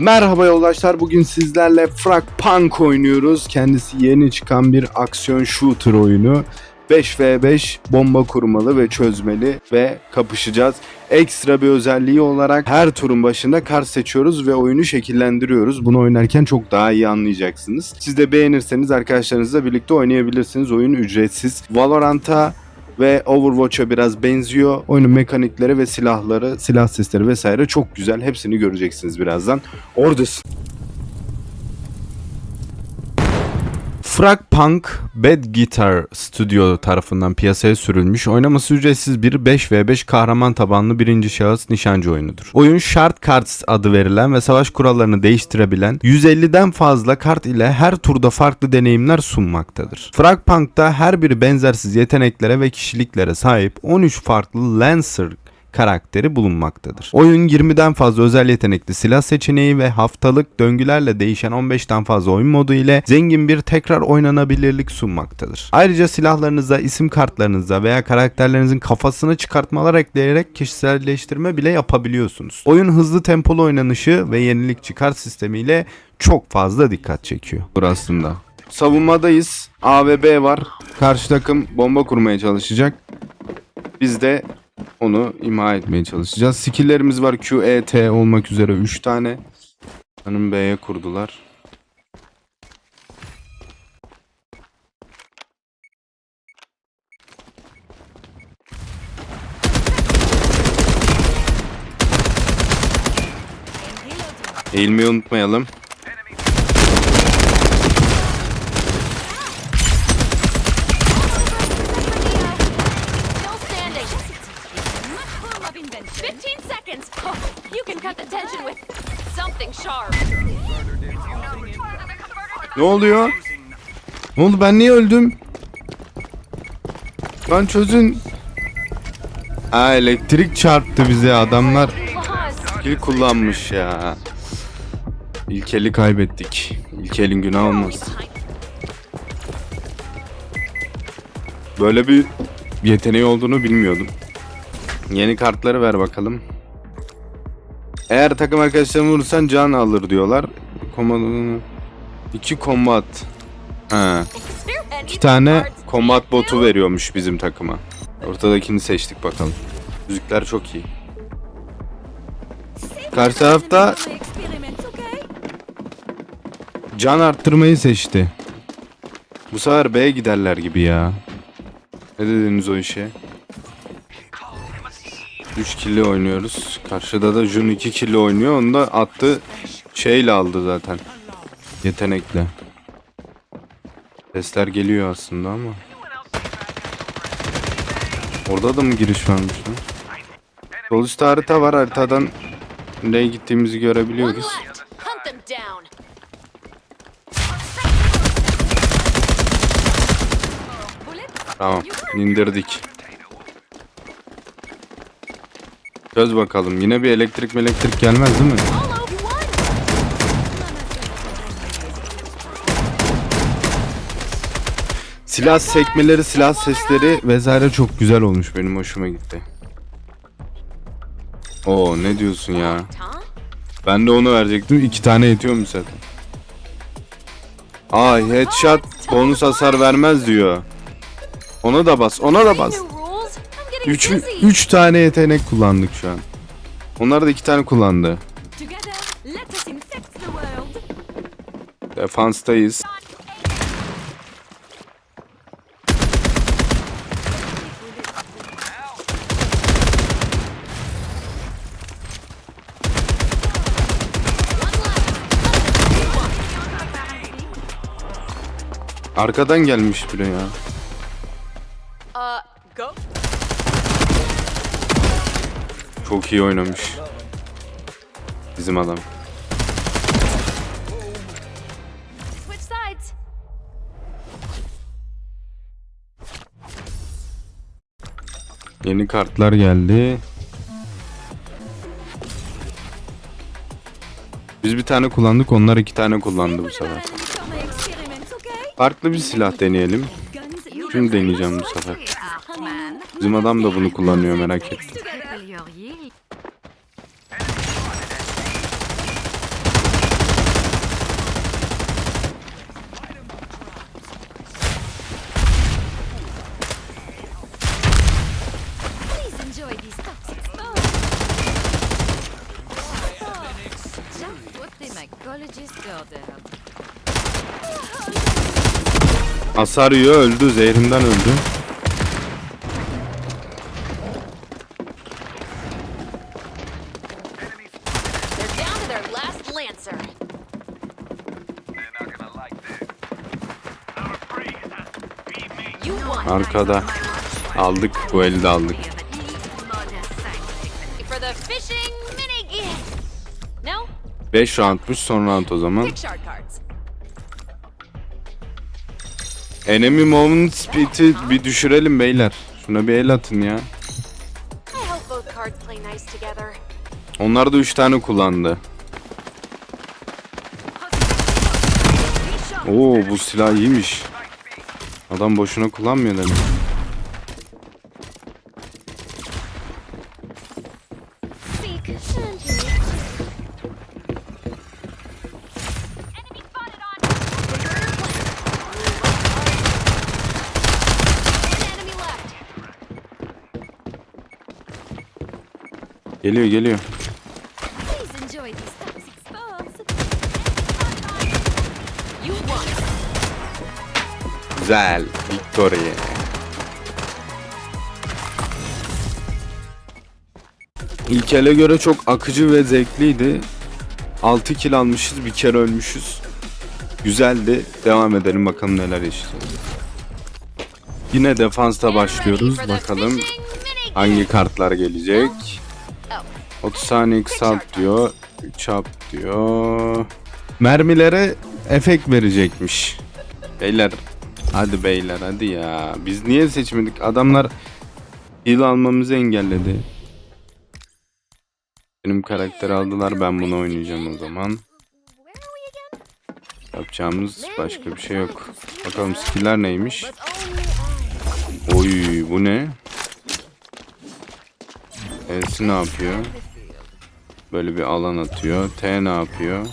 Merhaba yoldaşlar bugün sizlerle Frag Punk oynuyoruz. Kendisi yeni çıkan bir aksiyon shooter oyunu. 5v5 bomba kurmalı ve çözmeli ve kapışacağız. Ekstra bir özelliği olarak her turun başında kart seçiyoruz ve oyunu şekillendiriyoruz. Bunu oynarken çok daha iyi anlayacaksınız. Siz de beğenirseniz arkadaşlarınızla birlikte oynayabilirsiniz. Oyun ücretsiz. Valorant'a ve Overwatch'a biraz benziyor. Oyunun mekanikleri ve silahları, silah sesleri vesaire çok güzel. Hepsini göreceksiniz birazdan. Oradasın. Frag Punk Bad Guitar Studio tarafından piyasaya sürülmüş, oynaması ücretsiz bir 5v5 kahraman tabanlı birinci şahıs nişancı oyunudur. Oyun Shard Cards adı verilen ve savaş kurallarını değiştirebilen 150'den fazla kart ile her turda farklı deneyimler sunmaktadır. Frag Punk'ta her biri benzersiz yeteneklere ve kişiliklere sahip 13 farklı Lancer karakteri bulunmaktadır. Oyun 20'den fazla özel yetenekli silah seçeneği ve haftalık döngülerle değişen 15'ten fazla oyun modu ile zengin bir tekrar oynanabilirlik sunmaktadır. Ayrıca silahlarınıza, isim kartlarınıza veya karakterlerinizin kafasını çıkartmalar ekleyerek kişiselleştirme bile yapabiliyorsunuz. Oyun hızlı tempolu oynanışı ve yenilikçi kart sistemiyle çok fazla dikkat çekiyor. Aslında. Savunmadayız. A ve B var. Karşı takım bomba kurmaya çalışacak. Biz de onu imha etmeye çalışacağız. Skill'lerimiz var. Q, E, T olmak üzere 3 tane. Hanım B'ye kurdular. Eğilmeyi unutmayalım. Ne oluyor? Ne oldu ben niye öldüm? Lan çözün. Ha elektrik çarptı bize adamlar. Skill kullanmış ya. İlkeli kaybettik. İlkelin günah olmaz. Böyle bir yeteneği olduğunu bilmiyordum. Yeni kartları ver bakalım. Eğer takım arkadaşlarını vurursan can alır diyorlar. Komando... İki kombat. Ha. İki tane kombat botu veriyormuş bizim takıma. Ortadakini seçtik bakalım. Müzikler çok iyi. Karşı tarafta can arttırmayı seçti. Bu sefer B'ye giderler gibi ya. Ne dediniz o işe? 3 killi oynuyoruz. Karşıda da Jun 2 killi oynuyor. Onu da attı şeyle aldı zaten. Yetenekle. Sesler geliyor aslında ama. Orada da mı giriş varmış lan? Sol üstte harita var. Haritadan nereye gittiğimizi görebiliyoruz. Tamam. indirdik. Çöz bakalım. Yine bir elektrik elektrik gelmez değil mi? Silah sekmeleri, silah sesleri vesaire çok güzel olmuş. Benim hoşuma gitti. Oo ne diyorsun ya? Ben de onu verecektim. İki tane yetiyor mu zaten? Aa headshot bonus hasar vermez diyor. Ona da bas, ona da bas. New rules. I'm getting Üç, busy. üç tane yetenek kullandık şu an. Onlar da iki tane kullandı. Defanstayız. Arkadan gelmiş biri ya. Uh, go. Çok iyi oynamış. Bizim adam. Switch sides. Yeni kartlar geldi. Biz bir tane kullandık, onlar iki tane kullandı bu sefer. Farklı bir silah deneyelim. Şunu deneyeceğim bu sefer. Bizim adam da bunu kullanıyor merak ettim. Just go there. Hasar yiyor öldü. Zehrinden öldü. They're down to their last lancer. You won. Arkada. Aldık. Bu eli de aldık. For the fishing mini. No? 5 roundmuş son round o zaman. Enemy movement speed'i bir düşürelim beyler. Şuna bir el atın ya. Onlar da 3 tane kullandı. Oo bu silah iyiymiş. Adam boşuna kullanmıyor demek. Geliyor geliyor. Güzel. Victory. İlk ele göre çok akıcı ve zevkliydi. 6 kill almışız, bir kere ölmüşüz. Güzeldi. Devam edelim bakalım neler yaşayacağız. Yine defansta başlıyoruz. Bakalım hangi kartlar gelecek. Oh. 30 saniye kısalt diyor. 3 up diyor. Mermilere efekt verecekmiş. Beyler hadi beyler hadi ya. Biz niye seçmedik? Adamlar heal almamızı engelledi. Benim karakteri aldılar ben bunu oynayacağım o zaman. Yapacağımız başka bir şey yok. Bakalım skiller neymiş? Oy bu ne? E'si ne yapıyor? Böyle bir alan atıyor. T ne yapıyor?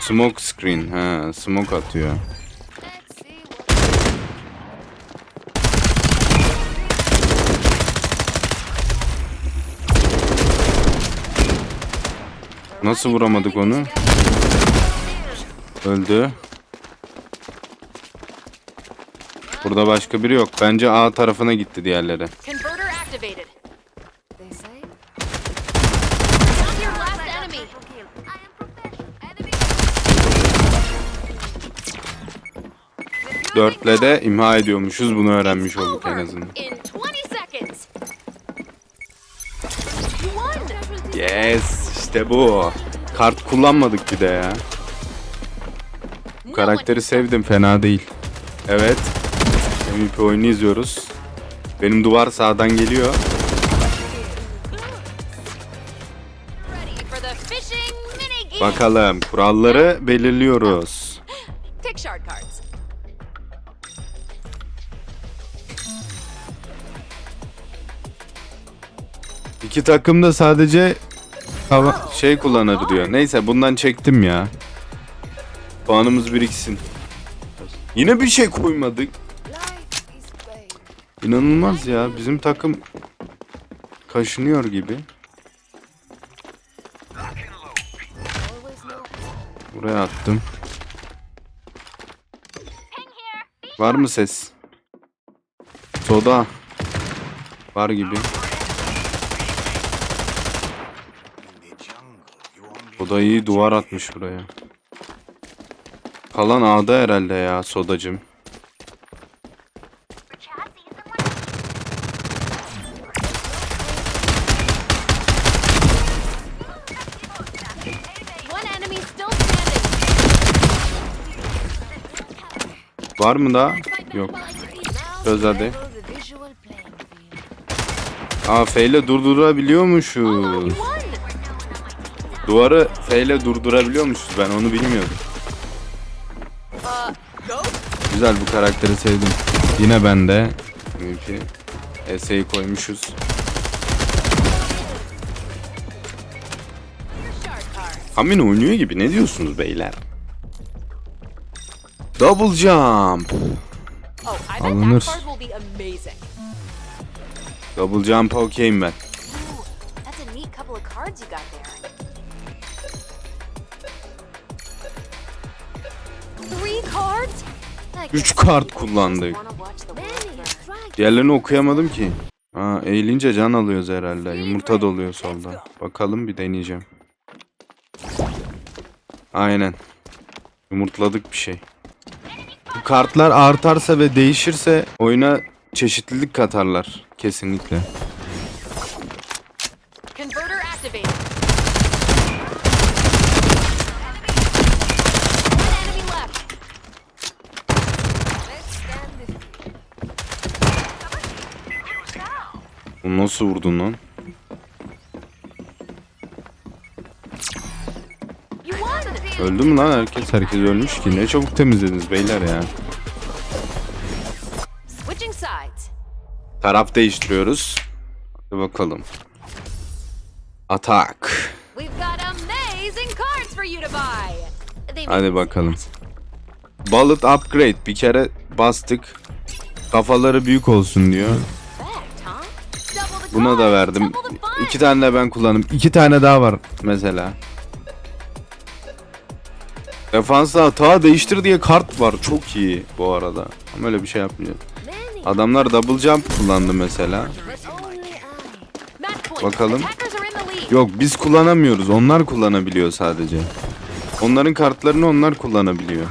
Smoke screen. Ha, smoke atıyor. Nasıl vuramadık onu? Öldü. Burada başka biri yok. Bence A tarafına gitti diğerleri. Converter activated. Dörtle de imha ediyormuşuz. Bunu öğrenmiş olduk en azından. In 20 seconds. You won. Yes işte bu. Kart kullanmadık bir de ya. Bu karakteri sevdim fena değil. Evet. MVP oyunu izliyoruz. Benim duvar sağdan geliyor. Bakalım kuralları belirliyoruz. İki takım da sadece hava şey kullanır diyor. Neyse bundan çektim ya. Puanımız biriksin. Yine bir şey koymadık. İnanılmaz ya. Bizim takım kaşınıyor gibi. Buraya attım. Var mı ses? Soda. Var gibi. Soda iyi duvar atmış buraya. Kalan A'da herhalde ya sodacım. Var mı daha? Yok. Çöz hadi. Level the visual playing field. Aa F ile durdurabiliyormuşuz. Duvarı F ile durdurabiliyormuşuz. Ben onu bilmiyordum. Güzel bu karakteri sevdim. Yine bende. MVP. Ese'yi koymuşuz. Hamin oynuyor gibi. Ne diyorsunuz beyler? Double jump. Alınır. Double jump okeyim ben. Üç kart kullandık. Diğerlerini okuyamadım ki. Ha, eğilince can alıyoruz herhalde. Yumurta doluyor solda. Bakalım bir deneyeceğim. Aynen. Yumurtladık bir şey. Bu kartlar artarsa ve değişirse oyuna çeşitlilik katarlar kesinlikle. Nasıl vurdun lan? Öldü mü lan herkes? Herkes ölmüş ki. Ne çabuk temizlediniz beyler ya. Taraf değiştiriyoruz. Hadi bakalım. Atak. Hadi bakalım. Bullet upgrade. Bir kere bastık. Kafaları büyük olsun diyor. Buna da verdim. İki tane de ben kullandım. İki tane daha var mesela. Defansa hata değiştir diye kart var. Çok iyi bu arada. Ama öyle bir şey yapmıyor. Adamlar double jump kullandı mesela. Bakalım. Yok biz kullanamıyoruz. Onlar kullanabiliyor sadece. Onların kartlarını onlar kullanabiliyor. An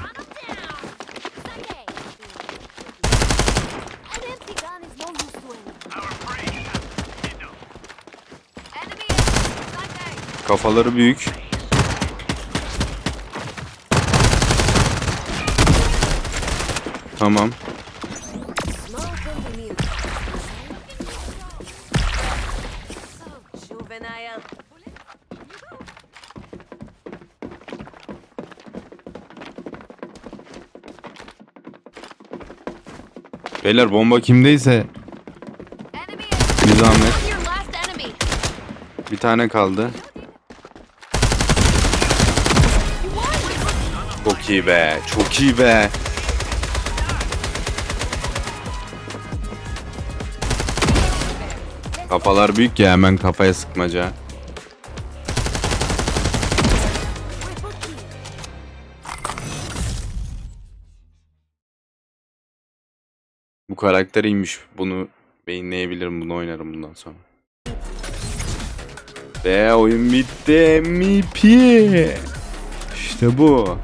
empty gun is no use to anyone. Our free has been Enemy is Sunday. Kafaları büyük. Tamam. Beyler bomba kimdeyse bir zahmet. Bir tane kaldı. You won. Çok iyi be. Çok iyi be. Kafalar büyük ya hemen kafaya sıkmaca. Bu karakter iyiymiş. Bunu beyinleyebilirim. Bunu oynarım bundan sonra. Ve oyun bitti. MVP. İşte bu.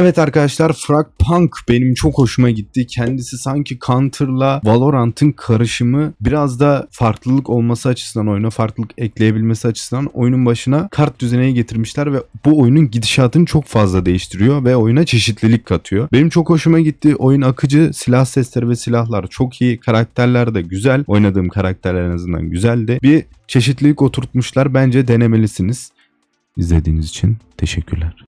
Evet arkadaşlar Fragpunk benim çok hoşuma gitti. Kendisi sanki Counter'la Valorant'ın karışımı biraz da farklılık olması açısından oyuna farklılık ekleyebilmesi açısından oyunun başına kart düzeneyi getirmişler ve bu oyunun gidişatını çok fazla değiştiriyor ve oyuna çeşitlilik katıyor. Benim çok hoşuma gitti. Oyun akıcı, silah sesleri ve silahlar çok iyi. Karakterler de güzel. Oynadığım karakterler en azından güzeldi. Bir çeşitlilik oturtmuşlar. Bence denemelisiniz. İzlediğiniz için teşekkürler.